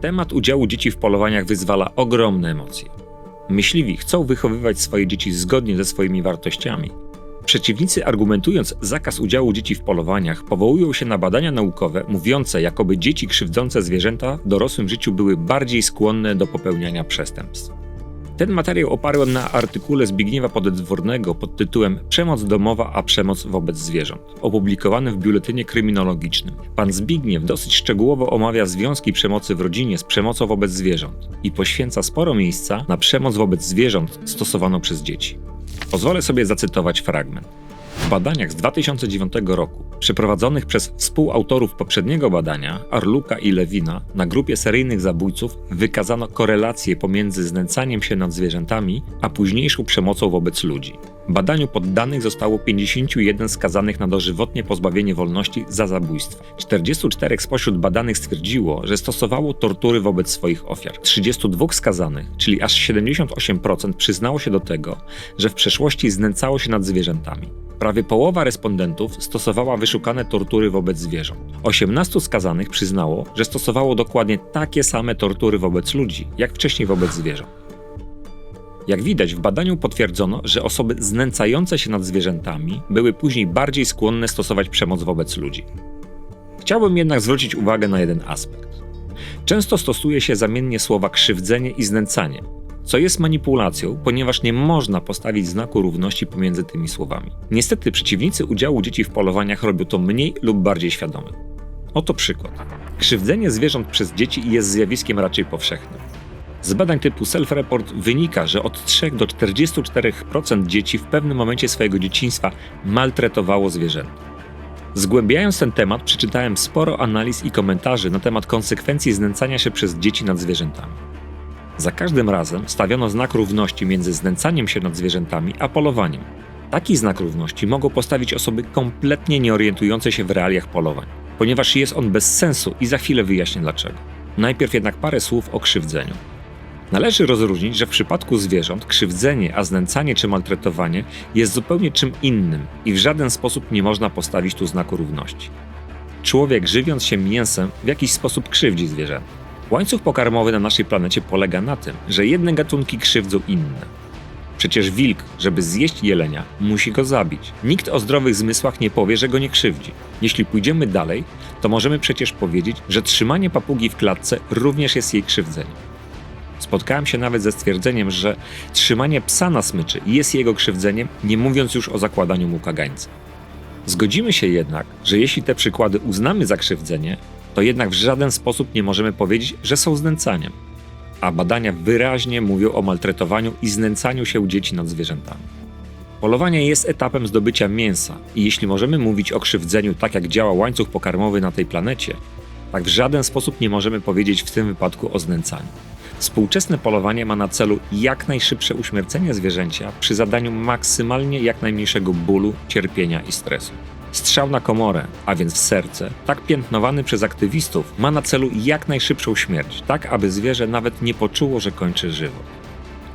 Temat udziału dzieci w polowaniach wyzwala ogromne emocje. Myśliwi chcą wychowywać swoje dzieci zgodnie ze swoimi wartościami. Przeciwnicy, argumentując zakaz udziału dzieci w polowaniach, powołują się na badania naukowe mówiące, jakoby dzieci krzywdzące zwierzęta w dorosłym życiu były bardziej skłonne do popełniania przestępstw. Ten materiał oparłem na artykule Zbigniewa Podedwornego pod tytułem Przemoc domowa, a przemoc wobec zwierząt, opublikowanym w Biuletynie Kryminologicznym. Pan Zbigniew dosyć szczegółowo omawia związki przemocy w rodzinie z przemocą wobec zwierząt i poświęca sporo miejsca na przemoc wobec zwierząt stosowaną przez dzieci. Pozwolę sobie zacytować fragment. W badaniach z 2009 roku, przeprowadzonych przez współautorów poprzedniego badania, Arluka i Lewina, na grupie seryjnych zabójców wykazano korelację pomiędzy znęcaniem się nad zwierzętami, a późniejszą przemocą wobec ludzi. Badaniu poddanych zostało 51 skazanych na dożywotnie pozbawienie wolności za zabójstwo. 44 spośród badanych stwierdziło, że stosowało tortury wobec swoich ofiar. 32 skazanych, czyli aż 78% przyznało się do tego, że w przeszłości znęcało się nad zwierzętami. Prawie połowa respondentów stosowała wyszukane tortury wobec zwierząt. 18 skazanych przyznało, że stosowało dokładnie takie same tortury wobec ludzi, jak wcześniej wobec zwierząt. Jak widać, w badaniu potwierdzono, że osoby znęcające się nad zwierzętami były później bardziej skłonne stosować przemoc wobec ludzi. Chciałbym jednak zwrócić uwagę na jeden aspekt. Często stosuje się zamiennie słowa krzywdzenie i znęcanie, co jest manipulacją, ponieważ nie można postawić znaku równości pomiędzy tymi słowami. Niestety przeciwnicy udziału dzieci w polowaniach robią to mniej lub bardziej świadomie. Oto przykład. Krzywdzenie zwierząt przez dzieci jest zjawiskiem raczej powszechnym. Z badań typu self-report wynika, że od 3 do 44% dzieci w pewnym momencie swojego dzieciństwa maltretowało zwierzęta. Zgłębiając ten temat, przeczytałem sporo analiz i komentarzy na temat konsekwencji znęcania się przez dzieci nad zwierzętami. Za każdym razem stawiono znak równości między znęcaniem się nad zwierzętami a polowaniem. Taki znak równości mogą postawić osoby kompletnie nie orientujące się w realiach polowań, ponieważ jest on bez sensu i za chwilę wyjaśnię dlaczego. Najpierw jednak parę słów o krzywdzeniu. Należy rozróżnić, że w przypadku zwierząt krzywdzenie, a znęcanie czy maltretowanie jest zupełnie czym innym i w żaden sposób nie można postawić tu znaku równości. Człowiek żywiąc się mięsem w jakiś sposób krzywdzi zwierzęta. Łańcuch pokarmowy na naszej planecie polega na tym, że jedne gatunki krzywdzą inne. Przecież wilk, żeby zjeść jelenia, musi go zabić. Nikt o zdrowych zmysłach nie powie, że go nie krzywdzi. Jeśli pójdziemy dalej, to możemy przecież powiedzieć, że trzymanie papugi w klatce również jest jej krzywdzeniem. Spotkałem się nawet ze stwierdzeniem, że trzymanie psa na smyczy jest jego krzywdzeniem, nie mówiąc już o zakładaniu mu kagańca. Zgodzimy się jednak, że jeśli te przykłady uznamy za krzywdzenie, to jednak w żaden sposób nie możemy powiedzieć, że są znęcaniem. A badania wyraźnie mówią o maltretowaniu i znęcaniu się dzieci nad zwierzętami. Polowanie jest etapem zdobycia mięsa i jeśli możemy mówić o krzywdzeniu tak jak działa łańcuch pokarmowy na tej planecie, tak w żaden sposób nie możemy powiedzieć w tym wypadku o znęcaniu. Współczesne polowanie ma na celu jak najszybsze uśmiercenie zwierzęcia przy zadaniu maksymalnie jak najmniejszego bólu, cierpienia i stresu. Strzał na komorę, a więc w serce, tak piętnowany przez aktywistów, ma na celu jak najszybszą śmierć, tak aby zwierzę nawet nie poczuło, że kończy żywot.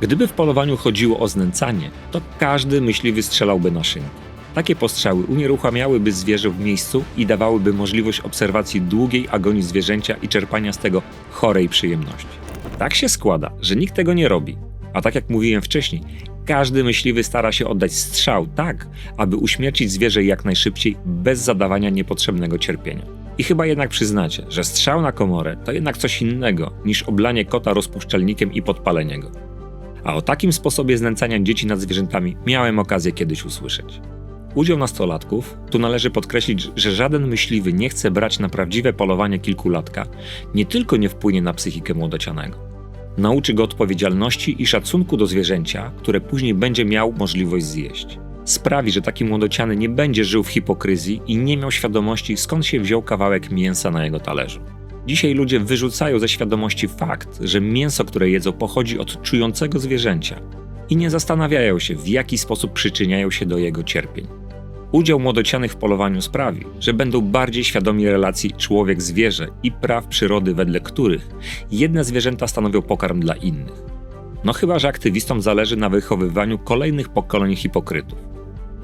Gdyby w polowaniu chodziło o znęcanie, to każdy myśliwy strzelałby na szynki. Takie postrzały unieruchamiałyby zwierzę w miejscu i dawałyby możliwość obserwacji długiej agonii zwierzęcia i czerpania z tego chorej przyjemności. Tak się składa, że nikt tego nie robi. A tak jak mówiłem wcześniej, każdy myśliwy stara się oddać strzał tak, aby uśmiercić zwierzę jak najszybciej, bez zadawania niepotrzebnego cierpienia. I chyba jednak przyznacie, że strzał na komorę to jednak coś innego niż oblanie kota rozpuszczalnikiem i podpalenie go. A o takim sposobie znęcania dzieci nad zwierzętami miałem okazję kiedyś usłyszeć. Udział nastolatków, tu należy podkreślić, że żaden myśliwy nie chce brać na prawdziwe polowanie kilkulatka, nie tylko nie wpłynie na psychikę młodocianego Nauczy go odpowiedzialności i szacunku do zwierzęcia, które później będzie miał możliwość zjeść. Sprawi, że taki młodociany nie będzie żył w hipokryzji i nie miał świadomości, skąd się wziął kawałek mięsa na jego talerzu. Dzisiaj ludzie wyrzucają ze świadomości fakt, że mięso, które jedzą, pochodzi od czującego zwierzęcia i nie zastanawiają się, w jaki sposób przyczyniają się do jego cierpień. Udział młodocianych w polowaniu sprawi, że będą bardziej świadomi relacji człowiek-zwierzę i praw przyrody, wedle których jedne zwierzęta stanowią pokarm dla innych. No chyba, że aktywistom zależy na wychowywaniu kolejnych pokoleń hipokrytów.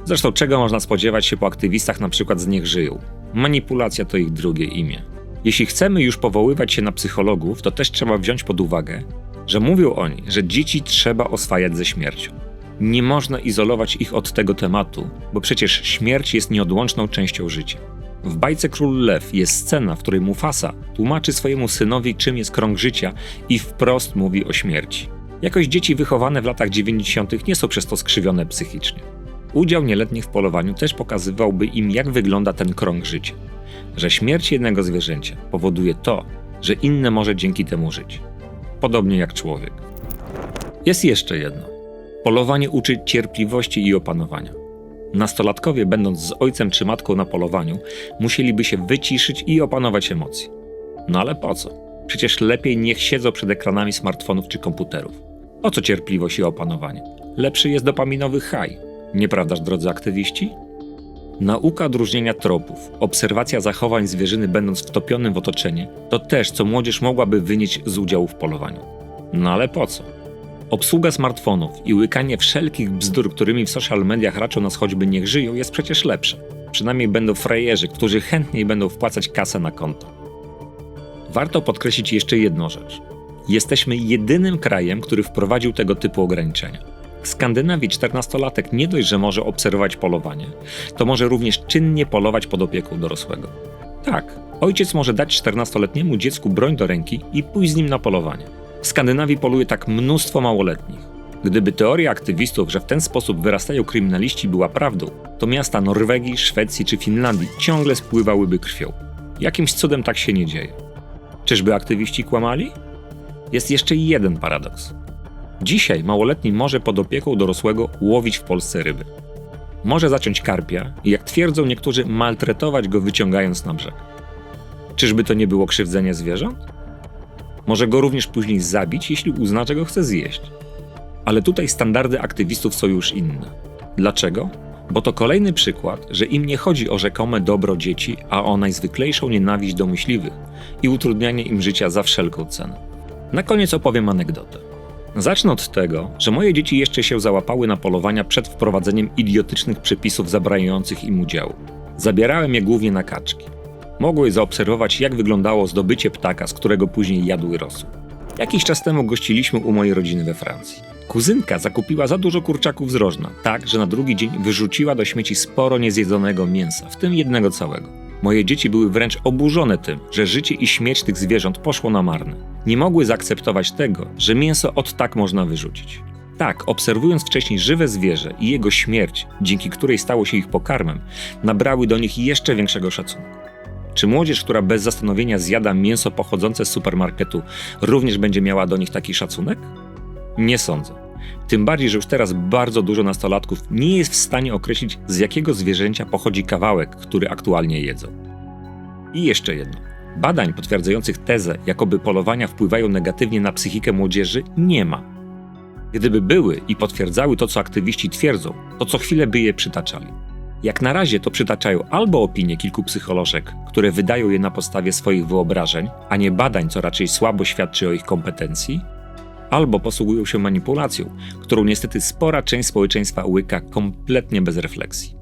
Zresztą czego można spodziewać się po aktywistach na przykład z niech żyją? Manipulacja to ich drugie imię. Jeśli chcemy już powoływać się na psychologów, to też trzeba wziąć pod uwagę, że mówią oni, że dzieci trzeba oswajać ze śmiercią. Nie można izolować ich od tego tematu, bo przecież śmierć jest nieodłączną częścią życia. W bajce Król Lew jest scena, w której Mufasa tłumaczy swojemu synowi, czym jest krąg życia i wprost mówi o śmierci. Jakoś dzieci wychowane w latach 90. nie są przez to skrzywione psychicznie. Udział nieletnich w polowaniu też pokazywałby im, jak wygląda ten krąg życia. Że śmierć jednego zwierzęcia powoduje to, że inne może dzięki temu żyć. Podobnie jak człowiek. Jest jeszcze jedno. Polowanie uczy cierpliwości i opanowania. Nastolatkowie, będąc z ojcem czy matką na polowaniu, musieliby się wyciszyć i opanować emocje. No ale po co? Przecież lepiej niech siedzą przed ekranami smartfonów czy komputerów. O co cierpliwość i opanowanie? Lepszy jest dopaminowy high. Nieprawdaż, drodzy aktywiści? Nauka odróżnienia tropów, obserwacja zachowań zwierzyny będąc wtopionym w otoczenie, to też co młodzież mogłaby wynieść z udziału w polowaniu. No ale po co? Obsługa smartfonów i łykanie wszelkich bzdur, którymi w social mediach raczą nas choćby niech żyją, jest przecież lepsze. Przynajmniej będą frajerzy, którzy chętniej będą wpłacać kasę na konto. Warto podkreślić jeszcze jedną rzecz. Jesteśmy jedynym krajem, który wprowadził tego typu ograniczenia. W Skandynawii 14-latek nie dość, że może obserwować polowanie, to może również czynnie polować pod opieką dorosłego. Tak, ojciec może dać 14-letniemu dziecku broń do ręki i pójść z nim na polowanie. W Skandynawii poluje tak mnóstwo małoletnich. Gdyby teoria aktywistów, że w ten sposób wyrastają kryminaliści, była prawdą, to miasta Norwegii, Szwecji czy Finlandii ciągle spływałyby krwią. Jakimś cudem tak się nie dzieje. Czyżby aktywiści kłamali? Jest jeszcze jeden paradoks. Dzisiaj małoletni może pod opieką dorosłego łowić w Polsce ryby. Może zaciąć karpia i, jak twierdzą niektórzy, maltretować go wyciągając na brzeg. Czyżby to nie było krzywdzenie zwierząt? Może go również później zabić, jeśli uzna, że go chce zjeść. Ale tutaj standardy aktywistów są już inne. Dlaczego? Bo to kolejny przykład, że im nie chodzi o rzekome dobro dzieci, a o najzwyklejszą nienawiść do myśliwych i utrudnianie im życia za wszelką cenę. Na koniec opowiem anegdotę. Zacznę od tego, że moje dzieci jeszcze się załapały na polowania przed wprowadzeniem idiotycznych przepisów zabraniających im udziału. Zabierałem je głównie na kaczki. Mogły zaobserwować, jak wyglądało zdobycie ptaka, z którego później jadły rosół. Jakiś czas temu gościliśmy u mojej rodziny we Francji. Kuzynka zakupiła za dużo kurczaków z rożna, tak, że na drugi dzień wyrzuciła do śmieci sporo niezjedzonego mięsa, w tym jednego całego. Moje dzieci były wręcz oburzone tym, że życie i śmierć tych zwierząt poszło na marne. Nie mogły zaakceptować tego, że mięso od tak można wyrzucić. Tak, obserwując wcześniej żywe zwierzę i jego śmierć, dzięki której stało się ich pokarmem, nabrały do nich jeszcze większego szacunku. Czy młodzież, która bez zastanowienia zjada mięso pochodzące z supermarketu, również będzie miała do nich taki szacunek? Nie sądzę. Tym bardziej, że już teraz bardzo dużo nastolatków nie jest w stanie określić, z jakiego zwierzęcia pochodzi kawałek, który aktualnie jedzą. I jeszcze jedno. Badań potwierdzających tezę, jakoby polowania wpływają negatywnie na psychikę młodzieży, nie ma. Gdyby były i potwierdzały to, co aktywiści twierdzą, to co chwilę by je przytaczali. Jak na razie to przytaczają albo opinie kilku psycholożek, które wydają je na podstawie swoich wyobrażeń, a nie badań, co raczej słabo świadczy o ich kompetencji, albo posługują się manipulacją, którą niestety spora część społeczeństwa łyka kompletnie bez refleksji.